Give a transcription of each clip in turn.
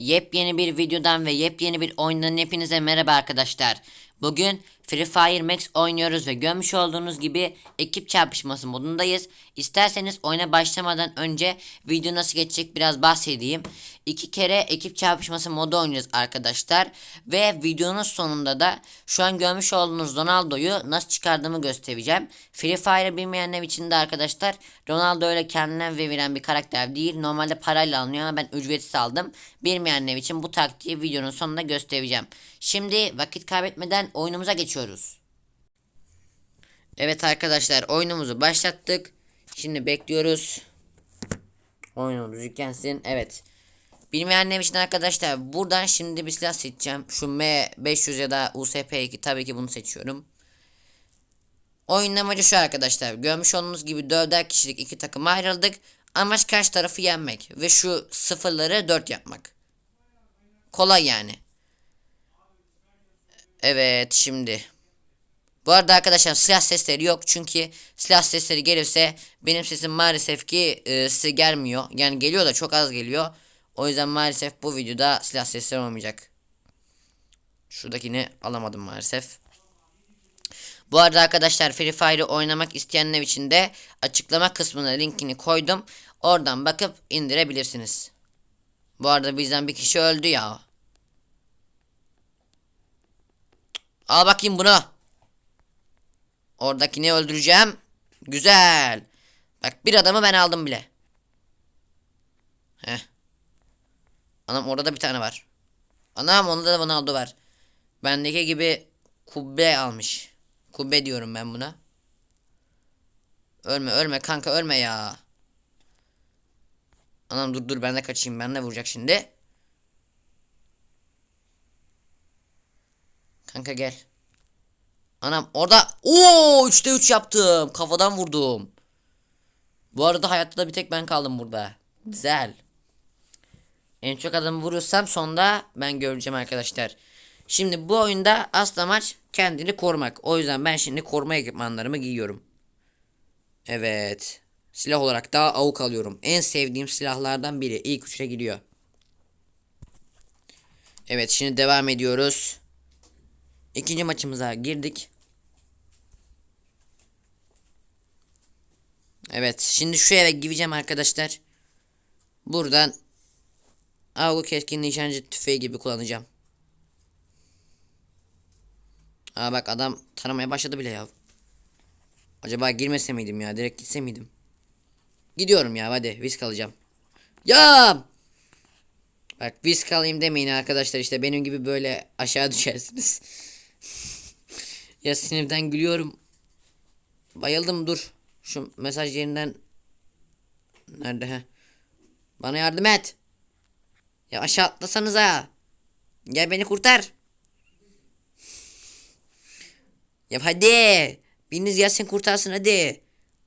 Yepyeni bir videodan ve yepyeni bir oyundan hepinize merhaba arkadaşlar. Bugün Free Fire Max oynuyoruz ve görmüş olduğunuz gibi ekip çarpışması modundayız. İsterseniz oyuna başlamadan önce video nasıl geçecek biraz bahsedeyim. İki kere ekip çarpışması modu oynuyoruz arkadaşlar. Ve videonun sonunda da şu an görmüş olduğunuz Ronaldo'yu nasıl çıkardığımı göstereceğim. Free Fire bilmeyenler için de arkadaşlar Ronaldo öyle kendinden veren bir karakter değil. Normalde parayla alınıyor ama ben ücretsiz aldım. Bilmeyenler için bu taktiği videonun sonunda göstereceğim. Şimdi vakit kaybetmeden oyunumuza geçiyoruz. Evet arkadaşlar oyunumuzu başlattık. Şimdi bekliyoruz. Oyunumuz yüklensin. Evet. Bilmeyenler için arkadaşlar buradan şimdi bir silah seçeceğim. Şu M500 ya da USP2 tabii ki bunu seçiyorum. Oyunun amacı şu arkadaşlar. Görmüş olduğunuz gibi dörder kişilik iki takım ayrıldık. Amaç karşı tarafı yenmek. Ve şu sıfırları dört yapmak. Kolay yani. Evet şimdi. Bu arada arkadaşlar silah sesleri yok. Çünkü silah sesleri gelirse benim sesim maalesef ki e, size gelmiyor. Yani geliyor da çok az geliyor. O yüzden maalesef bu videoda silah sesleri olmayacak. Şuradakini alamadım maalesef. Bu arada arkadaşlar Free Fire'ı oynamak isteyenler için de açıklama kısmına linkini koydum. Oradan bakıp indirebilirsiniz. Bu arada bizden bir kişi öldü ya. Al bakayım bunu. Oradakini öldüreceğim. Güzel. Bak bir adamı ben aldım bile. Heh. Anam orada da bir tane var. Anam onda da Ronaldo var. Bendeki gibi kubbe almış. Kubbe diyorum ben buna. Ölme ölme kanka ölme ya. Anam dur dur ben de kaçayım ben de vuracak şimdi. Kanka gel. Anam orada Oo 3'te 3 yaptım. Kafadan vurdum. Bu arada hayatta da bir tek ben kaldım burada. Güzel. En çok adamı vurursam sonda ben göreceğim arkadaşlar. Şimdi bu oyunda asıl amaç kendini korumak. O yüzden ben şimdi koruma ekipmanlarımı giyiyorum. Evet. Silah olarak daha avuk alıyorum. En sevdiğim silahlardan biri. İlk üçe giriyor. Evet şimdi devam ediyoruz. İkinci maçımıza girdik. Evet şimdi şu eve gireceğim arkadaşlar. Buradan avlu keskin nişancı tüfeği gibi kullanacağım. Aa bak adam tanımaya başladı bile ya. Acaba girmese miydim ya? Direkt gitse miydim? Gidiyorum ya hadi risk alacağım. Ya! Bak risk alayım demeyin arkadaşlar işte benim gibi böyle aşağı düşersiniz. ya sinirden gülüyorum. Bayıldım dur. Şu mesaj yerinden Nerede he? Bana yardım et. Ya aşağı atlasanıza. Gel beni kurtar. Ya hadi. Biriniz gelsin kurtarsın hadi.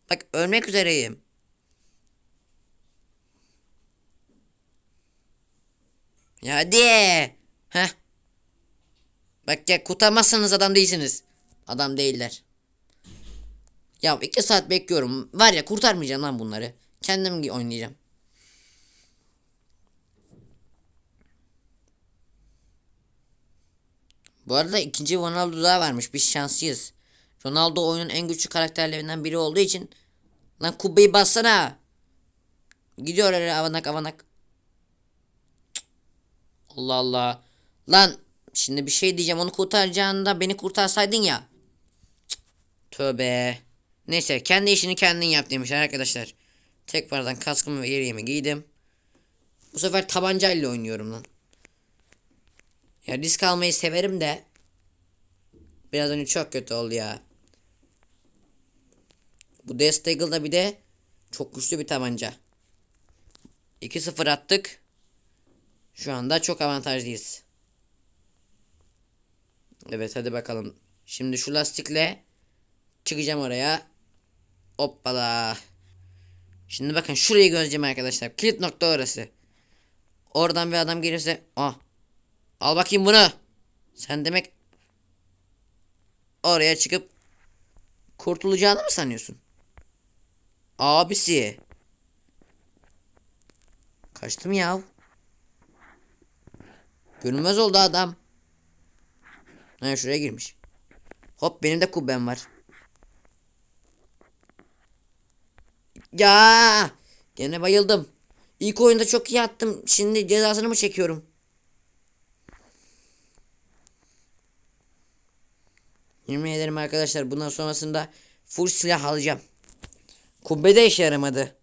Bak ölmek üzereyim. Ya hadi. Heh. Bak ya kurtarmazsanız adam değilsiniz. Adam değiller. Ya iki saat bekliyorum. Var ya kurtarmayacağım lan bunları. Kendim oynayacağım. Bu arada ikinci Ronaldo daha varmış. Biz şanslıyız. Ronaldo oyunun en güçlü karakterlerinden biri olduğu için lan kubbeyi bassana. Gidiyor öyle avanak avanak. Allah Allah. Lan şimdi bir şey diyeceğim onu kurtaracağında beni kurtarsaydın ya. Cık. Tövbe. Neyse kendi işini kendin yap demişler arkadaşlar. Tekrardan kaskımı ve yeleğimi giydim. Bu sefer tabancayla oynuyorum lan. Ya risk almayı severim de. Biraz önce çok kötü oldu ya. Bu Death Eagle'da bir de çok güçlü bir tabanca. 2-0 attık. Şu anda çok avantajlıyız. Evet hadi bakalım. Şimdi şu lastikle çıkacağım oraya. Hoppala. Şimdi bakın şurayı göreceğim arkadaşlar. Kilit nokta orası. Oradan bir adam gelirse. Ah. Al bakayım bunu. Sen demek oraya çıkıp kurtulacağını mı sanıyorsun? Abisi. Kaçtım ya. Görünmez oldu adam. Ha şuraya girmiş. Hop benim de kubbem var. Ya gene bayıldım. İlk oyunda çok iyi attım. Şimdi cezasını mı çekiyorum? Yemin ederim arkadaşlar bundan sonrasında full silah alacağım. Kubbe de işe yaramadı.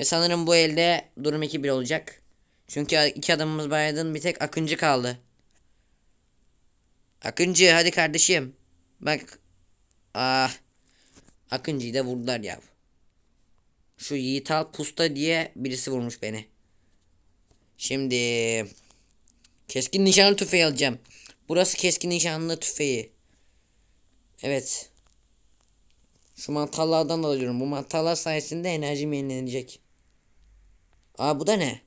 Ve sanırım bu elde durum 2-1 olacak. Çünkü iki adamımız baydın bir tek Akıncı kaldı. Akıncı hadi kardeşim. Bak. Ah. Akıncı'yı da vurdular ya. Şu Yiğit Al Pusta diye birisi vurmuş beni. Şimdi keskin nişanlı tüfeği alacağım. Burası keskin nişanlı tüfeği. Evet. Şu mantarlardan da alıyorum. Bu mantarlar sayesinde enerjim yenilenecek. Aa bu da ne?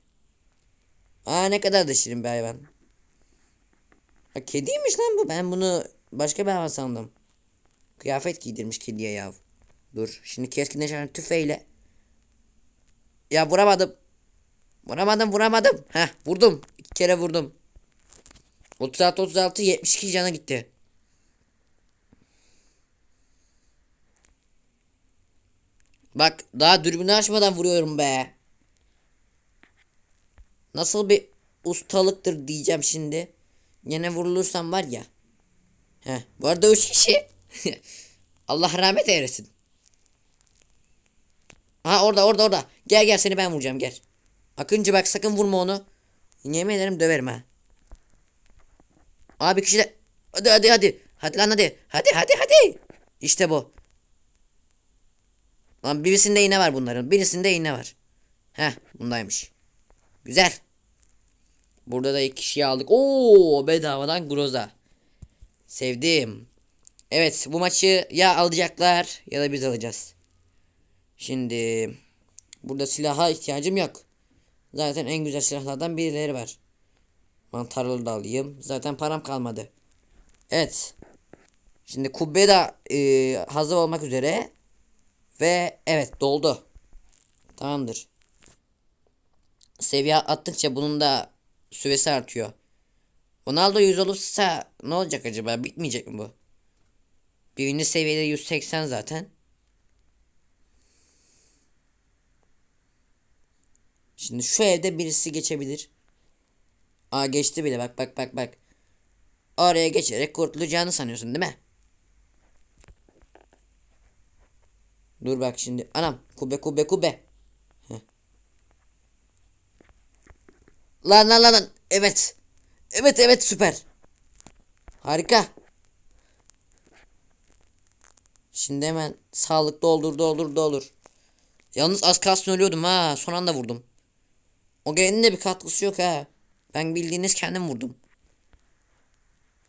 Aa ne kadar da şirin bir hayvan. Ha, kediymiş lan bu. Ben bunu başka bir hayvan sandım. Kıyafet giydirmiş kediye yav. Dur. Şimdi keskin nişanlı tüfeğiyle. Ya vuramadım. Vuramadım vuramadım. Heh vurdum. İki kere vurdum. 36 36 72 cana gitti. Bak daha dürbünü açmadan vuruyorum be. Nasıl bir ustalıktır diyeceğim şimdi. Yine vurulursam var ya. Heh, bu arada üç kişi. Allah rahmet eylesin. Ha orada orada orada. Gel gel seni ben vuracağım gel. Akıncı bak sakın vurma onu. Yemin ederim döverim ha. Abi kişi de. Hadi hadi hadi. Hadi lan hadi. Hadi hadi hadi. İşte bu. Lan birisinde iğne var bunların. Birisinde iğne var. Heh bundaymış. Güzel. Burada da iki kişiyi aldık. Oo bedavadan Groza. Sevdim. Evet bu maçı ya alacaklar ya da biz alacağız. Şimdi burada silaha ihtiyacım yok. Zaten en güzel silahlardan birileri var. Mantarlı da alayım. Zaten param kalmadı. Evet. Şimdi kubbe de e, hazır olmak üzere. Ve evet doldu. Tamamdır. Seviye attıkça bunun da süresi artıyor. Ronaldo 100 olursa ne olacak acaba? Bitmeyecek mi bu? Birinci seviyede 180 zaten. Şimdi şu evde birisi geçebilir. Aa geçti bile bak bak bak bak. Oraya geçerek kurtulacağını sanıyorsun değil mi? Dur bak şimdi. Anam kubbe kubbe kubbe. Lan lan lan. Evet. Evet evet süper. Harika. Şimdi hemen sağlık doldur doldur doldur. Yalnız az kalsın ölüyordum ha. Son anda vurdum. O gelenin de bir katkısı yok ha. Ben bildiğiniz kendim vurdum.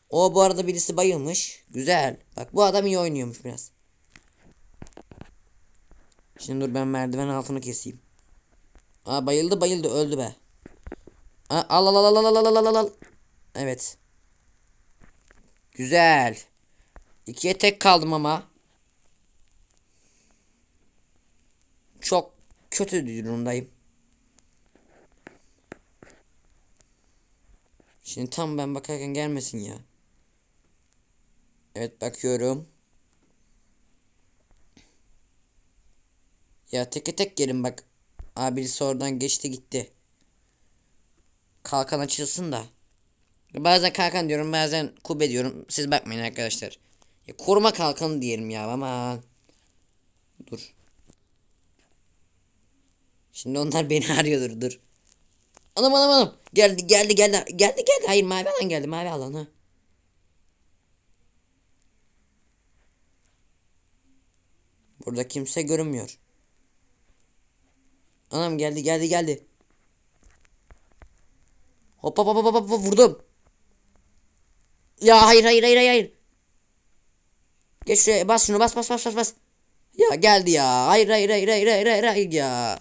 O bu arada birisi bayılmış. Güzel. Bak bu adam iyi oynuyormuş biraz. Şimdi dur ben merdiven altını keseyim. Aa bayıldı bayıldı öldü be. Al al al al al al al al al. Evet. Güzel. İkiye tek kaldım ama. Çok kötü durumdayım. Şimdi tam ben bakarken gelmesin ya. Evet bakıyorum. Ya teke tek gelin bak. Abisi oradan geçti gitti. Kalkan açılsın da. Bazen kalkan diyorum bazen kubbe diyorum. Siz bakmayın arkadaşlar. Ya koruma kalkanı diyelim ya aman. Dur. Şimdi onlar beni arıyordur dur. Anam anam anam. Geldi geldi geldi. Geldi geldi. Hayır mavi alan geldi. Mavi alan ha. Burada kimse görünmüyor. Anam geldi geldi geldi. Hop hop hop hop hop vurdum. Ya hayır hayır hayır hayır. Geç şuraya bas şunu bas bas bas bas bas. Ya geldi ya. Hayır hayır hayır hayır hayır hayır, hayır ya.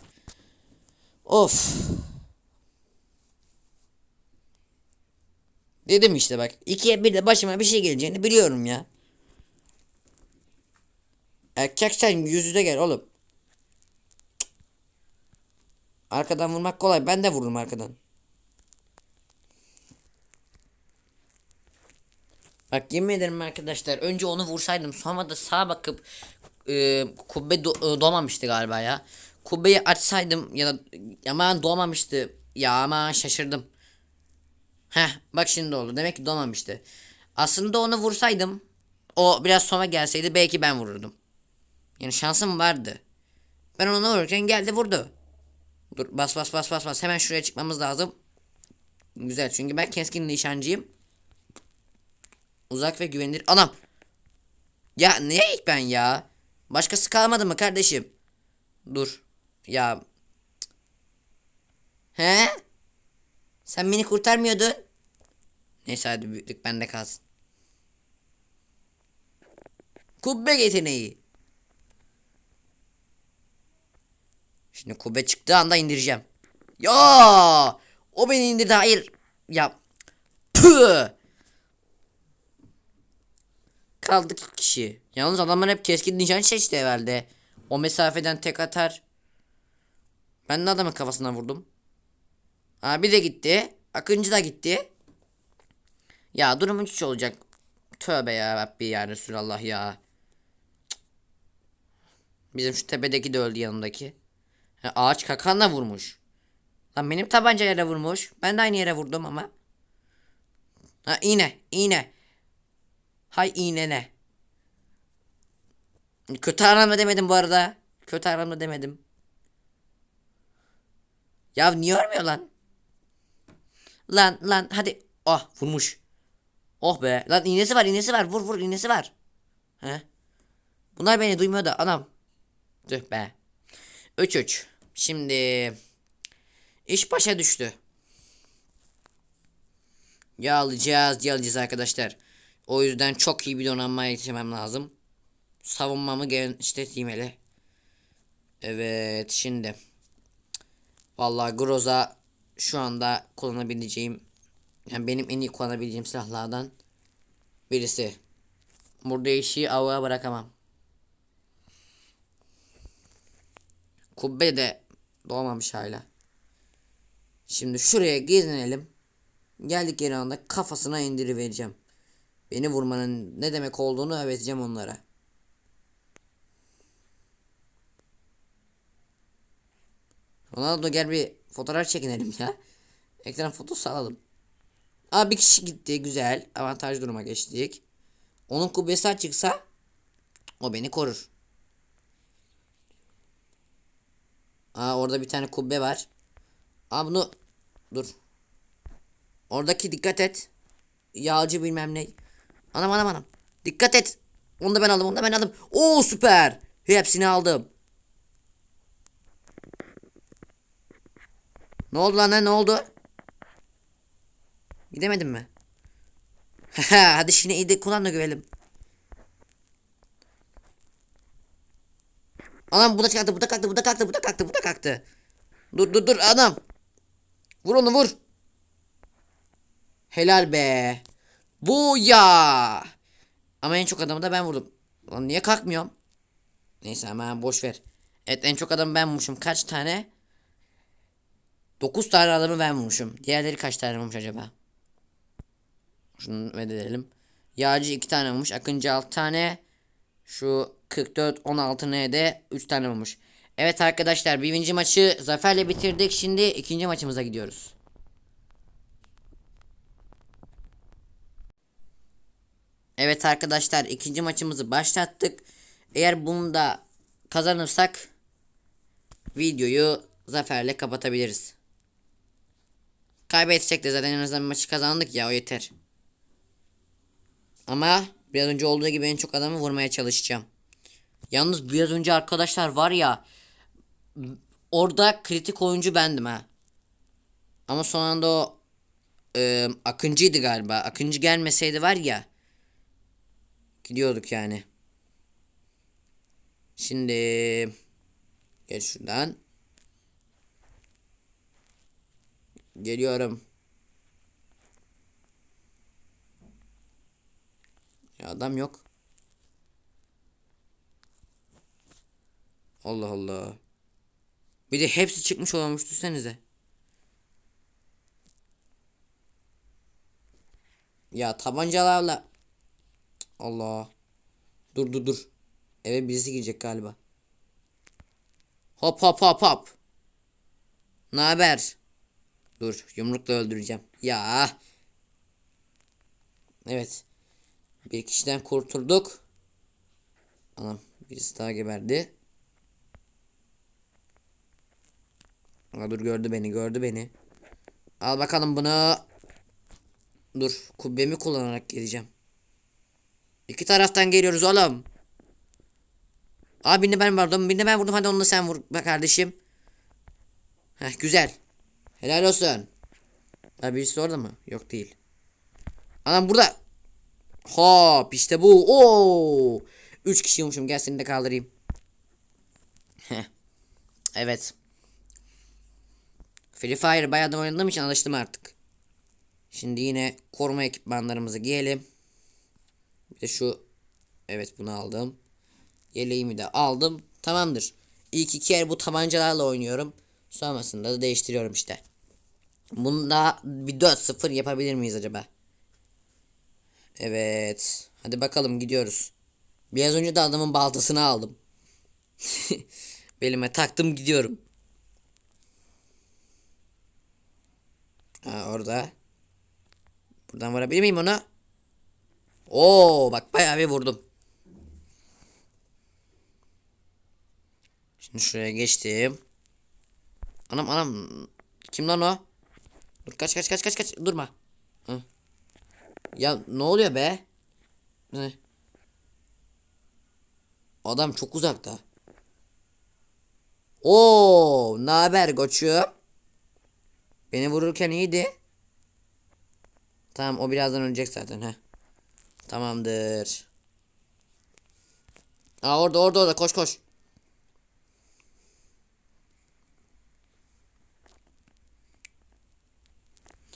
Of. Dedim işte bak. ikiye bir de başıma bir şey geleceğini biliyorum ya. Erkek sen yüz yüze gel oğlum. Arkadan vurmak kolay. Ben de vururum arkadan. Bak yemin ederim arkadaşlar önce onu vursaydım sonra da sağa bakıp e, kubbe do- e, doğmamıştı galiba ya. Kubbeyi açsaydım ya da aman doğmamıştı. Ya aman şaşırdım. Heh bak şimdi oldu. Demek ki doğmamıştı. Aslında onu vursaydım o biraz sonra gelseydi belki ben vururdum. Yani şansım vardı. Ben onu vururken geldi vurdu. Dur bas bas bas bas bas. Hemen şuraya çıkmamız lazım. Güzel çünkü ben keskin nişancıyım. Uzak ve güvenilir. Anam. Ya ne ilk ben ya? Başkası kalmadı mı kardeşim? Dur. Ya. He? Sen beni kurtarmıyordun. Neyse hadi büyüklük bende kalsın. Kubbe yeteneği. Şimdi kubbe çıktığı anda indireceğim. Ya! O beni indirdi hayır. Ya. Püh! Kaldık iki kişi. Yalnız adamlar hep keskin nişan seçti herhalde. O mesafeden tek atar. Ben de adamın kafasına vurdum. Abi de gitti. Akıncı da gitti. Ya durum 3 olacak. Tövbe ya Rabbi ya Resulallah ya. Bizim şu tepedeki de öldü yanındaki. Ha, ağaç kakanla vurmuş. Lan benim tabanca yere vurmuş. Ben de aynı yere vurdum ama. Ha iğne, iğne. Hay iğnene. Kötü anlamda demedim bu arada. Kötü anlamda demedim. Ya niye ölmüyor lan? Lan lan hadi. Ah vurmuş. Oh be. Lan iğnesi var iğnesi var. Vur vur iğnesi var. He? Bunlar beni duymuyor da anam. Tüh be. 3-3. Şimdi iş başa düştü. Yağlayacağız, yağlayacağız arkadaşlar. O yüzden çok iyi bir donanmaya yetişmem lazım. Savunmamı genişleteyim hele. Evet şimdi. Vallahi Groza şu anda kullanabileceğim yani benim en iyi kullanabileceğim silahlardan birisi. Burada işi avuğa bırakamam. Kubbe de doğmamış hala. Şimdi şuraya gezinelim. Geldik yeri anda kafasına indirivereceğim. Beni vurmanın ne demek olduğunu öğreteceğim onlara. Ronaldo gel bir fotoğraf çekinelim ya. Ekran fotosu alalım. Aa bir kişi gitti güzel. Avantaj duruma geçtik. Onun kubbesi açıksa o beni korur. Aa orada bir tane kubbe var. Aa bunu dur. Oradaki dikkat et. Yağcı bilmem ne. Anam anam anam. Dikkat et. Onu da ben aldım onu da ben aldım. Oo süper. Hepsini aldım. Ne oldu lan ne, ne oldu? Gidemedim mi? Hadi şimdi iyi de kullan da görelim. Anam bu da kalktı bu da kalktı bu da kalktı bu da kalktı bu da kalktı. Dur dur dur adam. Vur onu vur. Helal be. Bu ya. Ama en çok adamı da ben vurdum. Lan niye kalkmıyorum? Neyse ama boş ver. Evet en çok adamı ben vurmuşum. Kaç tane? 9 tane adamı ben vurmuşum. Diğerleri kaç tane vurmuş acaba? Şunu verelim. Yağcı 2 tane vurmuş. Akıncı 6 tane. Şu 44 16 N'de 3 tane vurmuş. Evet arkadaşlar birinci maçı zaferle bitirdik. Şimdi ikinci maçımıza gidiyoruz. Evet arkadaşlar ikinci maçımızı başlattık. Eğer bunu da kazanırsak videoyu zaferle kapatabiliriz. Kaybetsek de zaten en azından maçı kazandık ya o yeter. Ama biraz önce olduğu gibi en çok adamı vurmaya çalışacağım. Yalnız biraz önce arkadaşlar var ya orada kritik oyuncu bendim ha. Ama son anda o e, Akıncı'ydı galiba. Akıncı gelmeseydi var ya gidiyorduk yani. Şimdi gel şuradan. Geliyorum. Ya adam yok. Allah Allah. Bir de hepsi çıkmış olmuş düşünsenize. Ya tabancalarla Allah. Dur dur dur. Eve birisi girecek galiba. Hop hop hop hop. Ne haber? Dur yumrukla öldüreceğim. Ya. Evet. Bir kişiden kurtulduk. Anam birisi daha geberdi. Aa, dur gördü beni gördü beni. Al bakalım bunu. Dur kubbemi kullanarak geleceğim. İki taraftan geliyoruz oğlum. Aa birini ben vurdum birini ben vurdum hadi onu sen vur be kardeşim. Heh güzel. Helal olsun. Ha birisi orada mı? Yok değil. Anam burada. Hop işte bu. Oo. Üç kişiymişim gel seni de kaldırayım. Heh. Evet. Free Fire bayağı da oynadığım için alıştım artık. Şimdi yine koruma ekipmanlarımızı giyelim. De şu evet bunu aldım. Yeleğimi de aldım. Tamamdır. İlk iki yer bu tabancalarla oynuyorum. Sonrasında da değiştiriyorum işte. Bunda bir 4-0 yapabilir miyiz acaba? Evet. Hadi bakalım gidiyoruz. Biraz önce de adamın baltasını aldım. Belime taktım gidiyorum. Ha orada. Buradan vurabilir miyim onu? Oo bak bayağı bir vurdum. Şimdi şuraya geçtim. Anam anam. Kim lan o? Dur kaç kaç kaç kaç kaç durma. Hı. Ya ne oluyor be? Ne? Adam çok uzakta. Oo, ne haber koçum? Beni vururken iyiydi. Tamam o birazdan ölecek zaten ha. Tamamdır. Aa orada orada orada koş koş.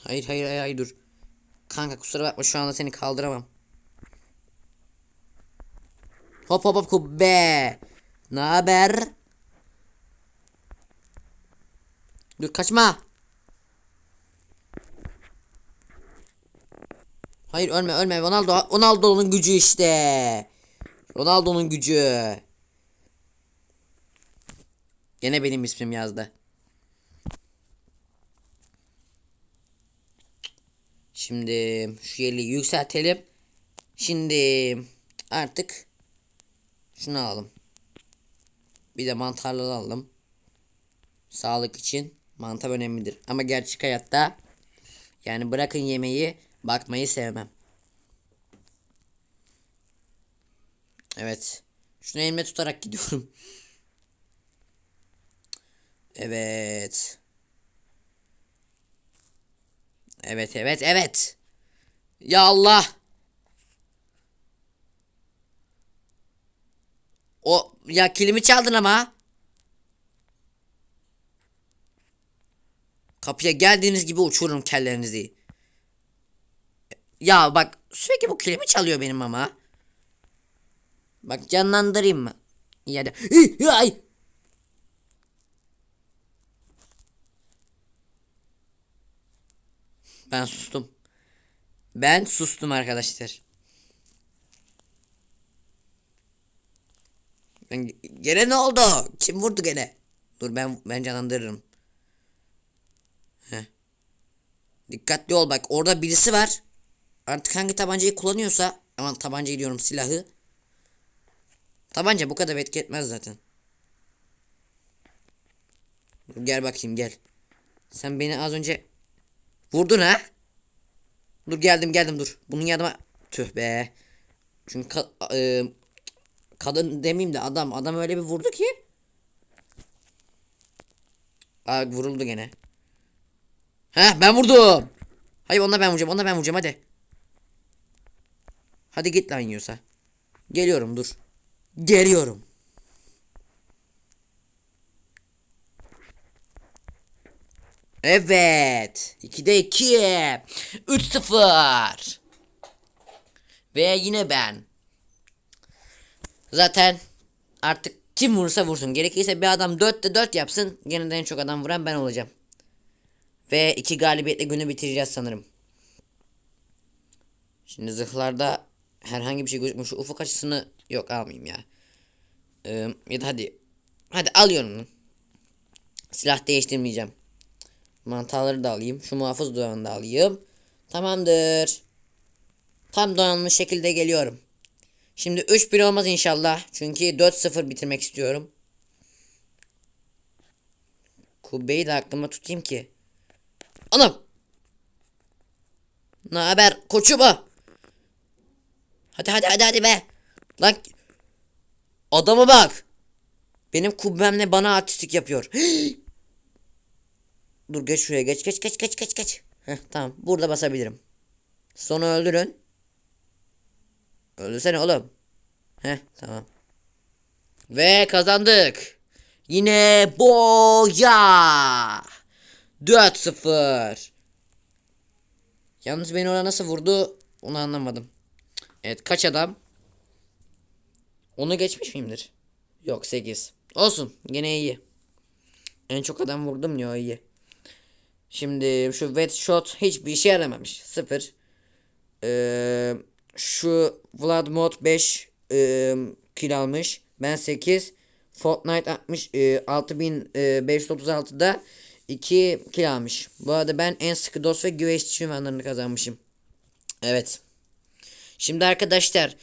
Hayır hayır hayır, hayır dur. Kanka kusura bakma şu anda seni kaldıramam. Hop hop hop kubbe. Ne haber? Dur kaçma. Hayır ölme ölme Ronaldo Ronaldo'nun gücü işte. Ronaldo'nun gücü. Gene benim ismim yazdı. Şimdi şu yeleği yükseltelim. Şimdi artık şunu alalım. Bir de mantarlı alalım. Sağlık için mantar önemlidir. Ama gerçek hayatta yani bırakın yemeği bakmayı sevmem. Evet. Şunu elime tutarak gidiyorum. Evet. Evet evet evet. Ya Allah. O ya kilimi çaldın ama. Kapıya geldiğiniz gibi uçururum kellerinizi. Ya bak sürekli bu kilimi çalıyor benim ama. Bak canlandırayım mı? Ya da ay. Ben sustum. Ben sustum arkadaşlar. Ben, gene ne oldu? Kim vurdu gene? Dur ben ben canlandırırım. Heh. Dikkatli ol bak orada birisi var. Artık hangi tabancayı kullanıyorsa aman tabancayı diyorum silahı. Tabanca bu kadar etki etmez zaten. Gel bakayım gel. Sen beni az önce vurdun ha? Dur geldim geldim dur. Bunun yardıma tüh be. Çünkü ka- e, kadın demeyeyim de adam adam öyle bir vurdu ki. Aa vuruldu gene. Ha ben vurdum. Hayır onunla ben vuracağım. Onunla ben vuracağım hadi. Hadi git lan yiyorsa. Geliyorum dur. Geliyorum. Evet. 2'de 2. 3-0. Ve yine ben. Zaten artık kim vurursa vursun. Gerekirse bir adam 4'te 4 yapsın. Gene de en çok adam vuran ben olacağım. Ve iki galibiyetle günü bitireceğiz sanırım. Şimdi zırhlarda herhangi bir şey gözükmüyor. Şu ufuk açısını yok almayayım ya. Ee, ya da hadi. Hadi alıyorum bunu. Silah değiştirmeyeceğim. Mantarları da alayım. Şu muhafız duvarını da alayım. Tamamdır. Tam donanmış şekilde geliyorum. Şimdi 3-1 olmaz inşallah. Çünkü 4-0 bitirmek istiyorum. Kubbeyi de aklıma tutayım ki. Anam. Ne haber koçuma? Hadi hadi hadi hadi be. Lan. Adama bak. Benim kubbemle bana artistik yapıyor. Dur geç şuraya geç geç geç geç geç geç. Heh, tamam burada basabilirim. Sonra öldürün. Öldürsene oğlum. Heh tamam. Ve kazandık. Yine boya. 4-0. Yalnız beni oraya nasıl vurdu onu anlamadım. Evet kaç adam? Onu geçmiş miyimdir? Yok 8. Olsun gene iyi. En çok adam vurdum ya iyi. Şimdi şu wet shot hiçbir işe yaramamış. 0. Ee, şu Vlad Mod 5 e, kill almış. Ben 8. Fortnite 60 e, 6536'da 2 kill almış. Bu arada ben en sıkı dost ve güveç ünvanlarını kazanmışım. Evet. Şimdi arkadaşlar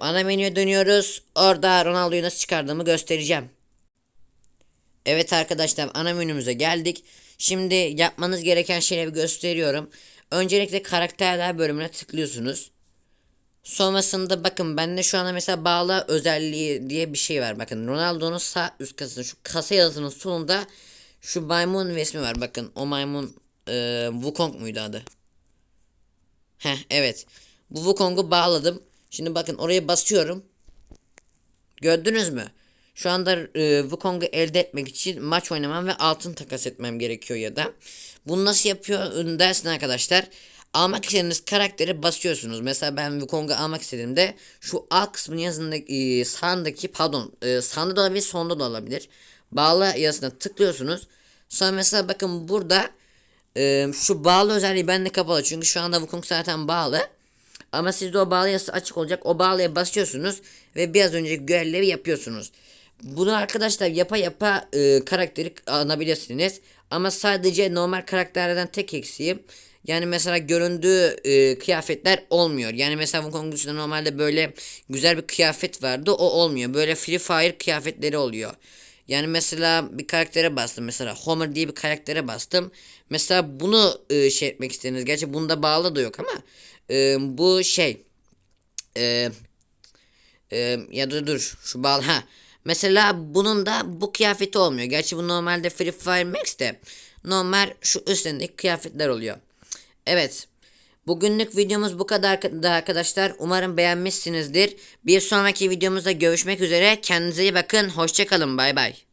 ana menüye dönüyoruz. Orada Ronaldo'yu nasıl çıkardığımı göstereceğim. Evet arkadaşlar ana menümüze geldik. Şimdi yapmanız gereken şeyleri gösteriyorum. Öncelikle karakterler bölümüne tıklıyorsunuz. Sonrasında bakın bende şu anda mesela bağla özelliği diye bir şey var. Bakın Ronaldo'nun sağ üst kasasında şu kasa yazısının sonunda şu maymun resmi var. Bakın o maymun e, Wukong muydu adı? Heh evet. Bu Wukong'u bağladım. Şimdi bakın oraya basıyorum. Gördünüz mü? Şu anda e, Wukong'u elde etmek için maç oynamam ve altın takas etmem gerekiyor ya da. Bunu nasıl yapıyor dersin arkadaşlar. Almak istediğiniz karakteri basıyorsunuz. Mesela ben Wukong'u almak istediğimde şu alt kısmın yazındaki e, sağındaki pardon e, sağında da olabilir sonda da olabilir. Bağla yazısına tıklıyorsunuz. Sonra mesela bakın burada e, şu bağlı özelliği bende kapalı. Çünkü şu anda Wukong zaten bağlı. Ama sizde o bağlı yazısı açık olacak. O bağlıya basıyorsunuz ve biraz önce görevleri yapıyorsunuz. Bunu arkadaşlar yapa yapa e, karakteri alabilirsiniz. Ama sadece normal karakterlerden tek eksiğim. Yani mesela göründüğü e, kıyafetler olmuyor. Yani mesela Wukong dışında normalde böyle güzel bir kıyafet vardı. O olmuyor. Böyle Free Fire kıyafetleri oluyor. Yani mesela bir karaktere bastım. Mesela Homer diye bir karaktere bastım. Mesela bunu e, şey etmek istediniz. Gerçi bunda bağlı da yok ama e, bu şey e, e, ya da dur şu bağlı ha. Mesela bunun da bu kıyafeti olmuyor. Gerçi bu normalde Free Fire Max'te normal şu üstündeki kıyafetler oluyor. Evet. Bugünlük videomuz bu kadar da arkadaşlar. Umarım beğenmişsinizdir. Bir sonraki videomuzda görüşmek üzere. Kendinize iyi bakın. Hoşçakalın. Bay bay.